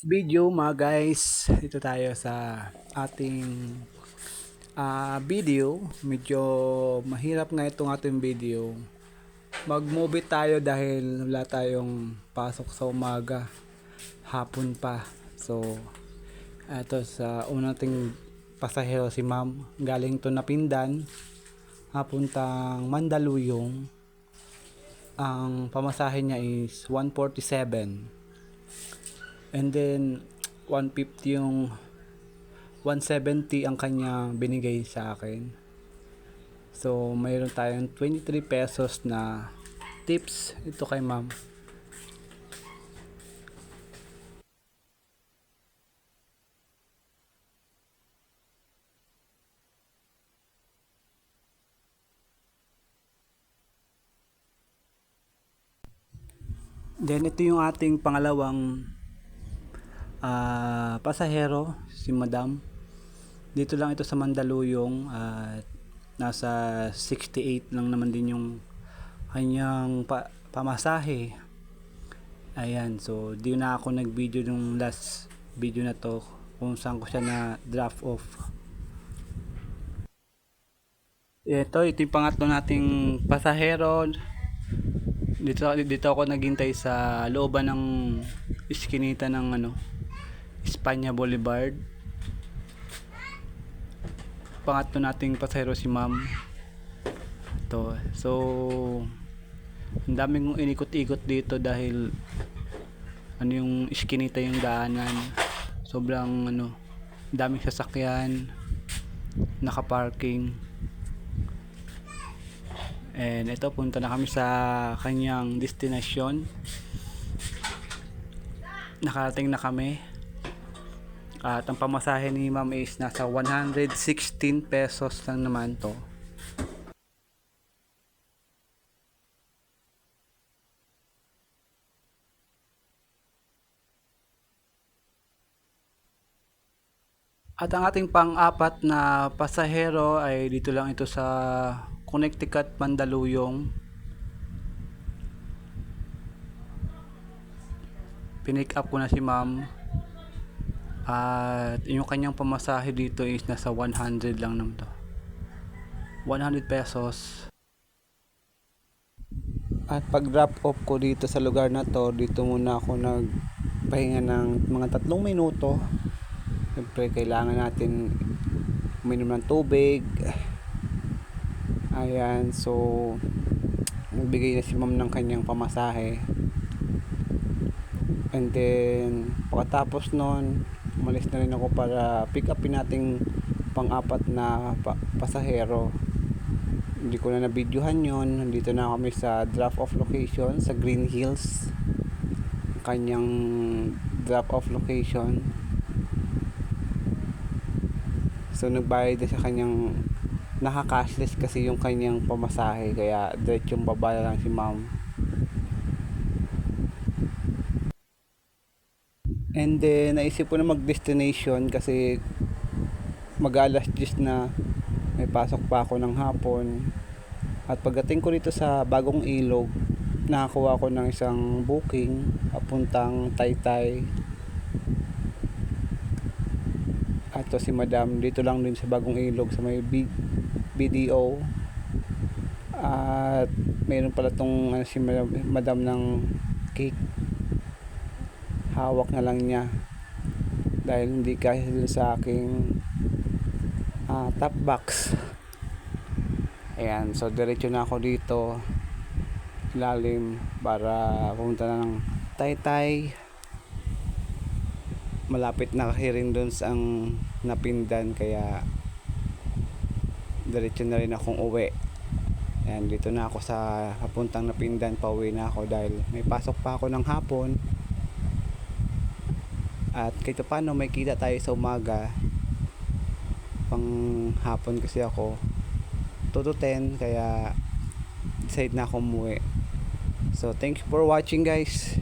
video mga guys. Dito tayo sa ating ah, video. Medyo mahirap nga itong ating video. Mag movie tayo dahil wala tayong pasok sa umaga. Hapon pa. So eto sa unang ting pasahero si ma'am. Galing to Napindan. Hapuntang Mandaluyong. Ang pamasahe niya is 147 And then 150 yung 170 ang kanya binigay sa akin. So mayroon tayong 23 pesos na tips ito kay ma'am. Then ito yung ating pangalawang ah pasahero, si Madam. Dito lang ito sa Mandaluyong at nasa 68 lang naman din yung kanyang pa pamasahe. Ayan, so di na ako nag-video nung last video na to kung saan ko siya na draft off. Ito, ito yung pangatlo nating pasahero. Dito, dito ako naghintay sa looban ng iskinita ng ano, Espanya Boulevard. Pangatlo nating pasahero si ma'am. To. So, ang daming kong inikot-ikot dito dahil ano yung iskinita yung daanan. Sobrang ano, daming sasakyan, naka-parking. And ito, punta na kami sa kanyang destination. Nakarating na kami. At ang pamasahe ni ma'am is nasa 116 pesos lang naman to. At ang ating pang-apat na pasahero ay dito lang ito sa Connecticut, Mandaluyong. Pinick up ko na si ma'am. At yung kanyang pamasahe dito is nasa 100 lang naman to. 100 pesos. At pag drop off ko dito sa lugar na to, dito muna ako nagpahinga ng mga tatlong minuto. Siyempre kailangan natin uminom ng tubig. Ayan, so nagbigay na si ma'am ng kanyang pamasahe. And then, pagkatapos nun, umalis na rin ako para pick upin nating pang-apat na pa- pasahero. Hindi ko na na-videohan yon. Nandito na kami sa drop-off location sa Green Hills. Kanyang drop-off location. So, nagbayad na sa kanyang naka-cashless kasi yung kanyang pamasahe. Kaya, diretsong baba lang si ma'am. And then, naisip ko na mag-destination kasi mag-alas 10 na may pasok pa ako ng hapon. At pagdating ko dito sa bagong ilog, nakakuha ko ng isang booking papuntang Taytay. At to si Madam dito lang din sa bagong ilog sa may B- BDO. At mayroon pala tong ano, si Madam, Madam ng cake hawak na lang niya. Dahil hindi kaya dun sa aking ah, top box. Ayan so diretso na ako dito lalim para pumunta na ng taytay. Malapit na kasi rin dun sa ang napindan kaya diretso na rin akong uwi. Ayan dito na ako sa papuntang napindan pauwi na ako dahil may pasok pa ako ng hapon at kahit paano may kita tayo sa umaga. Pang hapon kasi ako. 2 to 10 kaya decide na ako umuwi. So thank you for watching guys